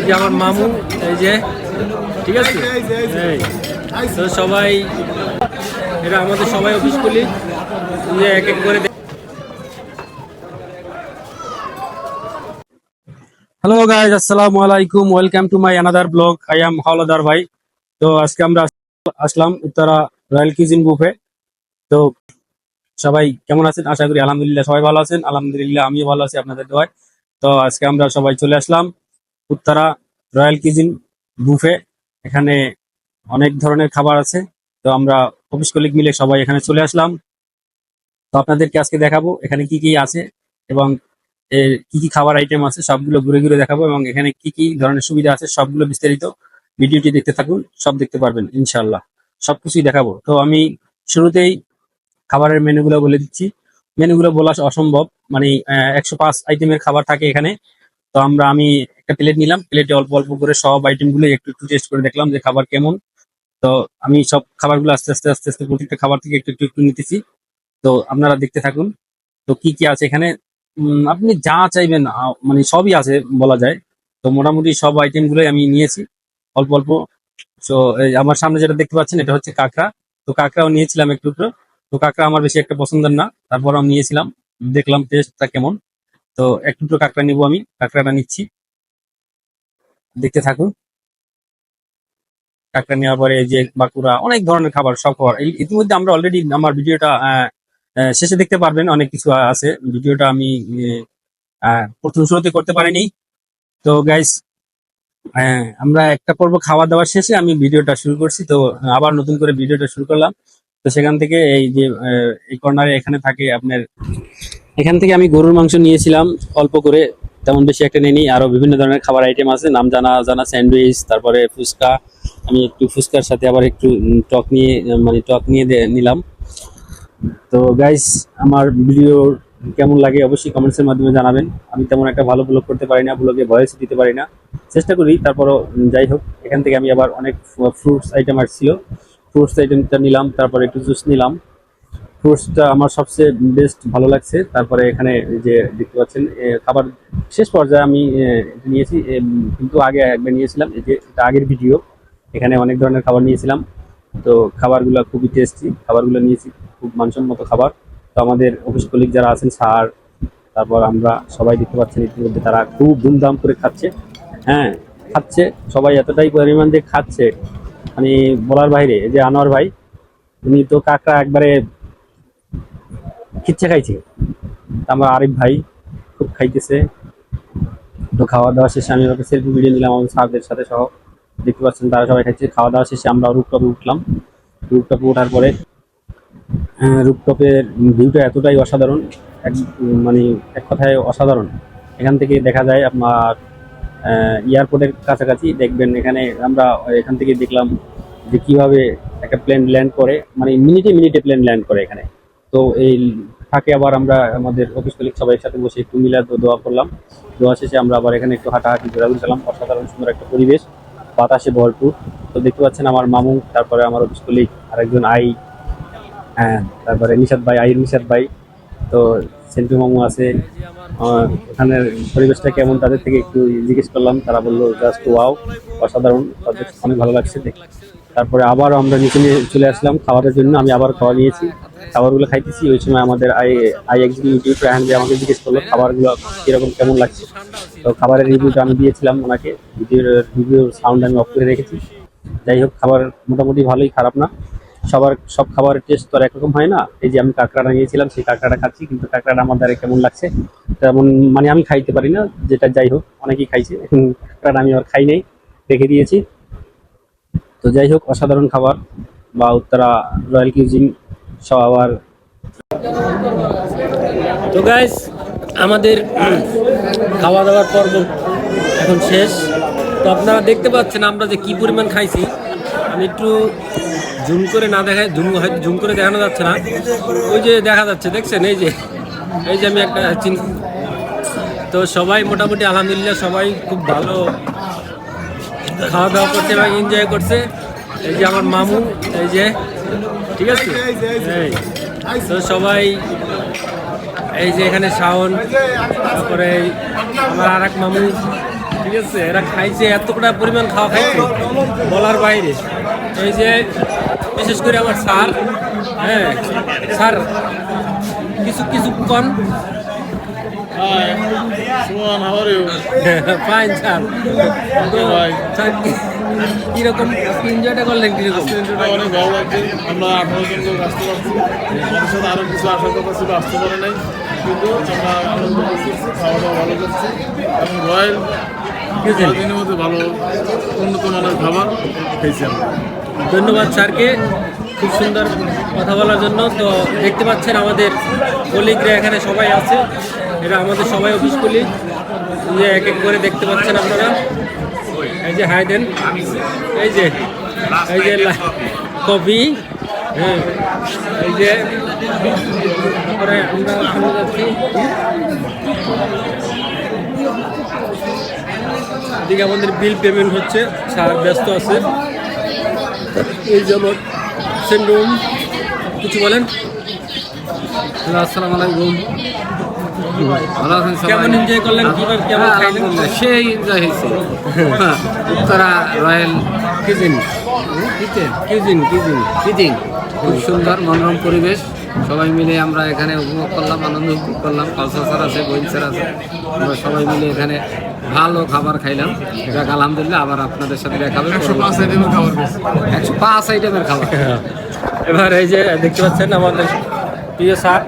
আমার মামু, এই যে, ঠিক আছে? সবাই, এরা আমাদের সবাই অফিস করলি যে এক এক করে হ্যালো গাইজ আসসালামু আলাইকুম welcome to my another vlog I am Howlader ভাই। তো আজকে আমরা আসলাম উত্তরা রয়্যাল কিজিন বুফে তো সবাই কেমন আছেন? আশা করি আলহামদুলিল্লাহ সবাই ভালো আছেন। আলহামদুলিল্লাহ আমিও ভালো আছি আপনাদের দোয়ায়। তো আজকে আমরা সবাই চলে আসলাম। উত্তরা রয়্যাল কিজিন বুফে, এখানে অনেক ধরনের খাবার আছে। তো আমরা অফিস কলিগ মিলে সবাই এখানে চলে আসলাম। তো আপনাদেরকে আজকে দেখাবো এখানে কি কি আছে এবং কি কি খাবার আইটেম আছে, সবগুলো ঘুরে ঘুরে দেখাবো এবং এখানে কি কি ধরনের সুবিধা আছে সবগুলো বিস্তারিত ভিডিওটি দেখতে থাকুন, সব দেখতে পারবেন ইনশাল্লাহ সবকিছুই দেখাবো। তো আমি শুরুতেই খাবারের মেনুগুলো বলে দিচ্ছি। মেনুগুলো বলা অসম্ভব মানে একশো পাঁচ আইটেমের খাবার থাকে এখানে। তো আমরা, আমি একটা প্লেট নিলাম প্লেটে অল্প অল্প করে সব আইটেমগুলো একটু একটু টেস্ট করে দেখলাম যে খাবার কেমন। তো আমি সব খাবারগুলো আস্তে আস্তে আস্তে আস্তে প্রত্যেকটা খাবার থেকে একটু একটু একটু নিতেছি। তো আপনারা দেখতে থাকুন, তো কি কি আছে এখানে? আপনি যা চাইবেন মানে সবই আছে বলা যায়। তো মোটামুটি সব আইটেম গুলোই আমি নিয়েছি, অল্প অল্প। তো আমার সামনে যেটা দেখতে পাচ্ছেন, এটা হচ্ছে কাঁকড়া। তো কাঁকড়াও নিয়েছিলাম একটু একটু। তো কাঁকড়া আমার বেশি একটা পছন্দের না, তারপর আমি নিয়েছিলাম। দেখলাম টেস্টটা কেমন। তো একটু একটু কাঁকড়া নিবো আমি। কাঁকড়াটা নিচ্ছি। দেখতে থাকুন। কাঁকড়া নেওয়ার পরে যে বাঁকুড়া, অনেক ধরনের খাবার, সব খাবার। ইতিমধ্যে আমরা অলরেডি আমার ভিডিওটা শেষে দেখতে পারবেন, অনেক কিছু আছে। ভিডিওটা আমি প্রথম শুরুতে করতে পারিনি। তো গাইস আমরা একটা পর্ব খাওয়া দাওয়া শেষে আমি ভিডিওটা শুরু করছি। তো আবার নতুন করে ভিডিওটা শুরু করলাম। তো সেখান থেকে এই যে এই কর্নারে এখানে থাকে আপনার এখান থেকে আমি গরুর মাংস নিয়েছিলাম, অল্প করে, তেমন বেশি একটা নেই আরও বিভিন্ন ধরনের খাবার আইটেম আছে, নাম জানা জানা, স্যান্ডউইচ, তারপরে ফুচকা। আমি একটু ফুচকার সাথে আবার একটু টক নিয়ে মানে টক নিয়ে নিলাম। তো গাইস আমার ভিডিও কেমন লাগে অবশ্যই কমেন্টসের মাধ্যমে জানাবেন। আমি তেমন একটা ভালো ব্লগ করতে পারি না ব্লগে ভয়েস দিতে পারি না। চেষ্টা করি, তারপরও যাই হোক, এখান থেকে আমি আবার অনেক ফ্রুটস আইটেম আসছিল। ফ্রুটস আইটেমটা নিলাম, তারপরে একটু জুস নিলাম। ফ্রুটসটা আমার সবচেয়ে বেস্ট ভালো লাগছে। তারপরে এখানে যে দেখতে পাচ্ছেন খাবার শেষ পর্যায়ে আমি নিয়েছি কিন্তু আগে একবার নিয়েছিলাম, এই যে এটা আগের ভিডিও এখানে অনেক ধরনের খাবার নিয়েছিলাম। তো খাবারগুলো খুবই টেস্টি খাবারগুলো নিয়েছি, খুব মানসম্মত খাবার। তো আমাদের অফিস কলিগ যারা আছেন, স্যার, তারপর আমরা সবাই দেখতে পাচ্ছেন, ইতিমধ্যে তারা খুব ধুমধাম করে খাচ্ছে। হ্যাঁ খাচ্ছে, সবাই এতটাই পরিমাণ দিয়ে খাচ্ছে। মানে বলার বাইরে যে আনোয়ার ভাই, উনি তো কাঁকড়া একবারে খিচ্ছে খাইছে। আমার আরিফ ভাই খুব খাইতেছে। তো খাওয়া দাওয়া শেষে আমি ওকে সেলফি ভিডিও নিলাম, আমার স্যারদের সাথে সহ। দেখতে পাচ্ছেন তারা সবাই খাচ্ছে খাওয়া দাওয়া শেষে আমরা রুপটপে উঠলাম। রুপটপে ওঠার পরে রুপটপের ভিউটা এতটাই অসাধারণ। এক মানে এক কথায় অসাধারণ। এখান থেকে দেখা যায় আপনার এয়ারপোর্টের কাছাকাছি। দেখবেন এখানে আমরা এখান থেকে দেখলাম যে কীভাবে একটা প্লেন ল্যান্ড করে। মানে মিনিটে মিনিটে প্লেন ল্যান্ড করে এখানে। তো এই ফাঁকে আবার আমরা আমাদের অফিস কলিগ সবাই সাথে বসে একটু মিলাদ ও দোয়া করলাম। দোয়া শেষে আমরা আবার এখানে একটু হাঁটাহাঁটি ঘোরাঘুরি করলাম। অসাধারণ সুন্দর একটা পরিবেশ বাতাসে ভরপুর। তো দেখতে পাচ্ছেন আমার মামু তারপরে আমার অফিস কলিগ আরেকজন আই হ্যাঁ তারপরে নিশাদ ভাই আইর নিশাদ ভাই। তো সেন্টু মামু আছে। আহ, এখানের পরিবেশটা কেমন তাদের থেকে একটু জিজ্ঞেস করলাম। তারা বলল জাস্ট ওয়াও অসাধারণ। তাদের অনেক ভালো লাগছে তারপরে আবার আমরা নিচে নিয়ে চলে আসলাম খাবারের জন্য। আমি আবার খাওয়া নিয়েছি। খাবারগুলো খাইতেছি, ওই সময় আমাদের আই আই এক্সিকিউটিভ রায়হান যে আমাকে জিজ্ঞেস করল, খাবারগুলো কীরকম, কেমন লাগছে? তো খাবারের রিভিউটা আমি দিয়েছিলাম ওনাকে, ভিডিওর রিভিউ সাউন্ড আমি অফ করে রেখেছি। যাই হোক, খাবার মোটামুটি ভালোই, খারাপ না। সবার, সব খাবারের টেস্ট তো আর একরকম হয় না। এই যে আমি কাঁকড়াটা নিয়েছিলাম, সেই কাঁকড়াটা খাচ্ছি, কিন্তু কাঁকড়াটা আমার দ্বারা কেমন লাগছে, তেমন মানে আমি খাইতে পারি না, যেটা যাই হোক, অনেকেই খাইছে, এখন কাঁকড়াটা আমি আর খাই নাই, রেখে দিয়েছি। তো যাই হোক, অসাধারণ খাবার, বা উত্তরা রয়্যাল কিউজিন সব আবার তো গাইস আমাদের খাওয়া দাওয়ার পর্ব এখন শেষ। তো আপনারা দেখতে পাচ্ছেন আমরা যে কি পরিমাণ খাইছি। আমি একটু জুম করে না দেখায় জুম হয়তো জুম করে দেখানো যাচ্ছে না। ওই যে দেখা যাচ্ছে, দেখছেন? এই যে এই যে আমি একটা চিন তো সবাই মোটামুটি আলহামদুলিল্লাহ সবাই খুব ভালো খাওয়া দাওয়া করছে এবং এনজয় করছে। এই যে আমার মামু, এই যে ঠিক আছে? তো সবাই এই যে এখানে শাওন তারপরে আমার আর এক মামু ঠিক আছে? এরা খাইছে এতটা পরিমাণ খাওয়া খাইছে বলার বাইরে। এই যে বিশেষ করে আমার স্যার হ্যাঁ স্যার কিছু কিছু কন? Fine sir. কীরকম এনজয়টা করলেন কীরকম? অনেক ভালো লাগছে। আমরা আঠারো জন লোক আসতে পারছি। আমাদের সাথে আরও কিছু আসার কথা ছিল আসতে পারে নাই। কিন্তু আমরা আনন্দ করছি খাওয়া দাওয়া ভালো করছি। এবং রয়্যাল? দিনের মধ্যে ভালো উন্নত মানের খাবার খেয়েছি আমরা। ধন্যবাদ স্যারকে। খুব সুন্দর কথা বলার জন্য। তো দেখতে পাচ্ছেন আমাদের কলিগরা এখানে সবাই আছে। এরা আমাদের সবাই অফিস কলিগ যে এক এক করে দেখতে পাচ্ছেন আপনারা। এই যে, হাই দেন। এই যে এই যে কফি। হ্যাঁ এই যে, তারপরে আমরা আমাদের বিল পেমেন্ট হচ্ছে ব্যস্ত আছে। এই যেমন সেন্ডুম কিছু বলেন? আসসালামু আলাইকুম। ভালো আছেন কেমন এনজয় করলেন? কেমন হ্যাঁ, আলহামদুলিল্লাহ, সেই এনজয় হয়েছে। হ্যাঁ, Uttara royal kitchen cuisine cuisine cuisine খুব সুন্দর মনোরম পরিবেশ। সবাই মিলে আমরা এখানে উপভোগ করলাম আনন্দ উপভোগ করলাম। কালচার স্যার আছে বইন স্যার আছে। আমরা সবাই মিলে এখানে ভালো খাবার খাইলাম। যাক আলহামদুলিল্লাহ আবার আপনাদের সাথে দেখা হবে একশো পাঁচ আইটেমের খাবার একশো পাঁচ আইটেমের খাবার। এবার এই যে দেখতে পাচ্ছেন আমাদের প্রিয় স্যার।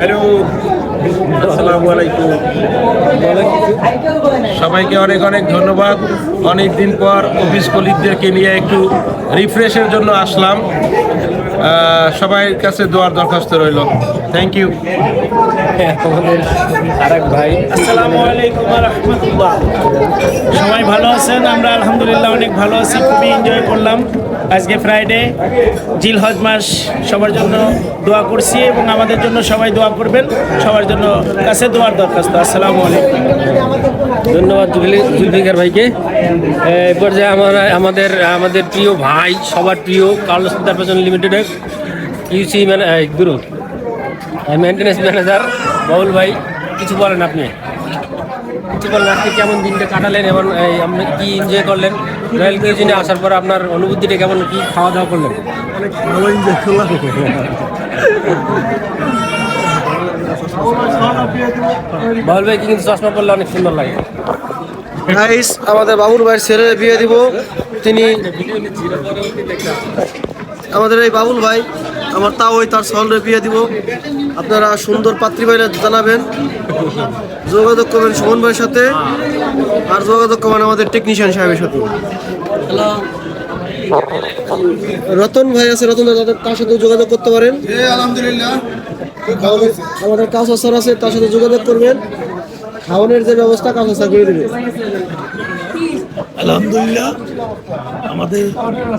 হ্যালো আসসালামু আলাইকুম। সবাইকে অনেক অনেক ধন্যবাদ। অনেক দিন পর অফিস কলিগদেরকে নিয়ে একটু রিফ্রেশের জন্য আসলাম। সবাই কাছে দোয়ার দরখাস্ত রইল। থ্যাংক ইউ আমাদের আরেক ভাই। আসসালামু আলাইকুম রহমতুল্লাহ। সবাই ভালো আছেন? আমরা আলহামদুলিল্লাহ অনেক ভালো আছি খুবই এনজয় করলাম। আজকে ফ্রাইডে জিল হজ মাস সবার জন্য দোয়া করছি এবং আমাদের জন্য সবাই দোয়া করবেন। সবার জন্য কাছে দোয়ার দরখাস্ত। আসসালামু আলাইকুম। ধন্যবাদ জুলফিকার ভাইকে। এই পর্যায়ে আমরা আমাদের আমাদের প্রিয় ভাই সবার প্রিয় কার্লোস ইন্টারপ্রেশন লিমিটেডের ইউসি মানে গুরু। মেনটেন্যান্স ম্যানেজার বাবুল ভাই, কিছু বলেন আপনি? কিছু বলেন আপনি কেমন দিনটা কাটালেন এবং আপনি কি এনজয় করলেন? রয়্যাল কিউজিনে আসার পর আপনার অনুভূতিটা কেমন, কি খাওয়া দাওয়া করলেন? বাবুল ভাই কিন্তু চশমা পড়লে অনেক সুন্দর লাগে। গাইস আমাদের বাবুর ভাইয়ের ছেলে বিয়ে দিব। তিনি আমাদের এই বাবুল ভাই আমার তাও ওই তার সহলে বিয়ে দিব। আপনারা সুন্দর পাত্রী ভাইরা জানাবেন। যোগাযোগ করবেন সুমন ভাইয়ের সাথে। আর যোগাযোগ করবেন আমাদের টেকনিশিয়ান সাহেবের সাথে। রতন ভাই আছে রতন দাদা তার সাথে যোগাযোগ করতে পারেন। আলহামদুলিল্লাহ। আমাদের আমাদের কাজ স্যার আছে তার সাথে যোগাযোগ করবেন। খাওয়ানোর যে ব্যবস্থা কাজ স্যার করে দেবে। আলহামদুলিল্লাহ আমাদের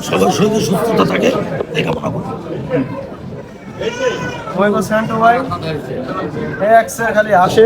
সদস্যদের সুস্থতা থাকে এই কামনা খালি আসে